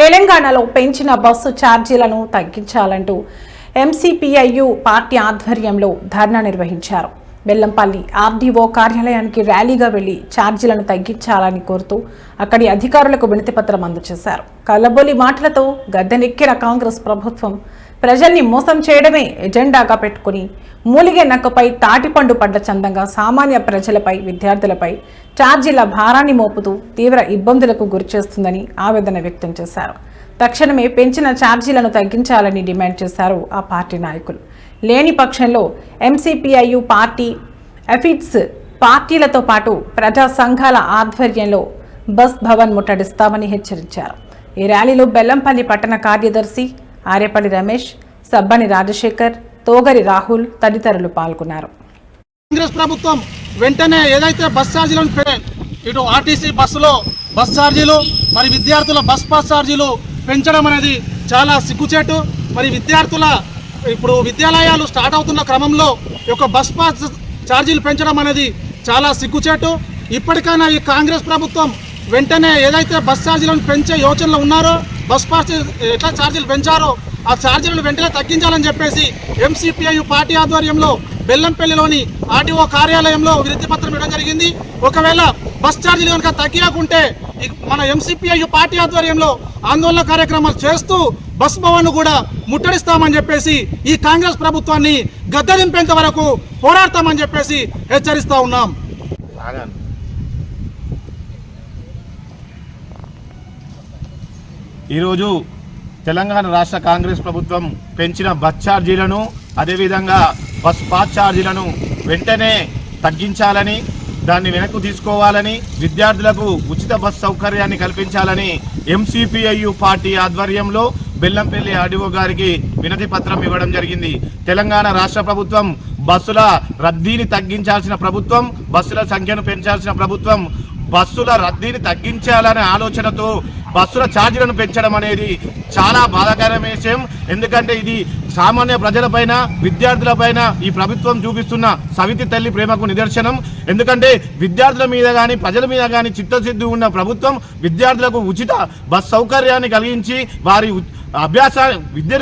తెలంగాణలో పెంచిన బస్సు ఛార్జీలను తగ్గించాలంటూ ఎంసీపీఐయు పార్టీ ఆధ్వర్యంలో ధర్నా నిర్వహించారు. బెల్లంపల్లి ఆర్డీఓ కార్యాలయానికి ర్యాలీగా వెళ్ళి ఛార్జీలను తగ్గించాలని కోరుతూ అక్కడి అధికారులకు వినతిపత్రం అందజేశారు. కలబొలి మాటలతో గద్దెనెక్కిన కాంగ్రెస్ ప్రభుత్వం ప్రజల్ని మోసం చేయడమే ఎజెండాగా పెట్టుకుని మూలిగే నక్కపై తాటిపండు పడ్డ చందంగా సామాన్య ప్రజలపై విద్యార్థులపై ఛార్జీల భారాన్ని మోపుతూ తీవ్ర ఇబ్బందులకు గురిచేస్తుందని ఆవేదన వ్యక్తం చేశారు. తక్షణమే పెంచిన ఛార్జీలను తగ్గించాలని డిమాండ్ చేశారు ఆ పార్టీ నాయకులు. లేని పక్షంలో ఎంసీపీఐయు పార్టీ ఎఫిట్స్ పార్టీలతో పాటు ప్రజా సంఘాల ఆధ్వర్యంలో బస్ భవన్ ముట్టడిస్తామని హెచ్చరించారు. ఈ ర్యాలీలో బెల్లంపల్లి పట్టణ కార్యదర్శి ఆర్యపల్లి రమేష్ సబ్బని రాజశేఖర్ తోగరి రాహుల్ తదితరులు పాల్గొన్నారు. కాంగ్రెస్ ప్రభుత్వం వెంటనే ఏదైతే బస్ ఛార్జీలను ఇటు ఆర్టీసీ బస్సులో బస్ ఛార్జీలు మరి విద్యార్థుల బస్ పాస్ ఛార్జీలు పెంచడం అనేది చాలా సిగ్గుచేటు. మరి విద్యార్థుల ఇప్పుడు విద్యాలయాలు స్టార్ట్ అవుతున్న క్రమంలో ఈ యొక్క బస్ పాస్ ఛార్జీలు పెంచడం అనేది చాలా సిగ్గుచేటు. ఇప్పటికైనా ఈ కాంగ్రెస్ ప్రభుత్వం వెంటనే ఏదైతే బస్ ఛార్జీలను పెంచే యోచనలో ఉన్నారో బస్ పాస్ ఎట్లా ఛార్జీలు పెంచారో ఆ ఛార్జీలను వెంటనే తగ్గించాలని చెప్పేసి ఎంసీపీఐ పార్టీ ఆధ్వర్యంలో బెల్లంపల్లిలోని ఆర్టీఓ కార్యాలయంలో విరుద్ధి పత్రం ఇవ్వడం జరిగింది. ఒకవేళ బస్ ఛార్జీలు కనుక తగ్గియకుంటే మన ఎంసీపీఐ పార్టీ ఆధ్వర్యంలో ఆందోళన కార్యక్రమాలు చేస్తూ బస్ భవన్ కూడా ముట్టడిస్తామని చెప్పేసి ఈ కాంగ్రెస్ ప్రభుత్వాన్ని గద్దెదింపేంత వరకు పోరాడతామని చెప్పేసి హెచ్చరిస్తా ఉన్నాం. ఈరోజు తెలంగాణ రాష్ట్ర కాంగ్రెస్ ప్రభుత్వం పెంచిన బస్ ఛార్జీలను అదేవిధంగా బస్ పాస్ ఛార్జీలను వెంటనే తగ్గించాలని దాన్ని వెనక్కు తీసుకోవాలని విద్యార్థులకు ఉచిత బస్ సౌకర్యాన్ని కల్పించాలని ఎంసీపీఐయు పార్టీ ఆధ్వర్యంలో బెల్లంపల్లి ఆర్డీఓ గారికి వినతి పత్రం ఇవ్వడం జరిగింది. తెలంగాణ రాష్ట్ర ప్రభుత్వం బస్సుల రద్దీని తగ్గించాల్సిన ప్రభుత్వం బస్సుల సంఖ్యను పెంచాల్సిన ప్రభుత్వం బస్సుల రద్దీని తగ్గించాలనే ఆలోచనతో బస్సుల ఛార్జీలను పెంచడం అనేది చాలా బాధాకరమైన విషయం. ఎందుకంటే ఇది సామాన్య ప్రజలపైన విద్యార్థులపైన ఈ ప్రభుత్వం చూపిస్తున్న సవితి తల్లి ప్రేమకు నిదర్శనం. ఎందుకంటే విద్యార్థుల మీద కానీ ప్రజల మీద కానీ చిత్తశుద్ధి ఉన్న ప్రభుత్వం విద్యార్థులకు ఉచిత బస్ సౌకర్యాన్ని కలిగించి వారి అభ్యాస విద్య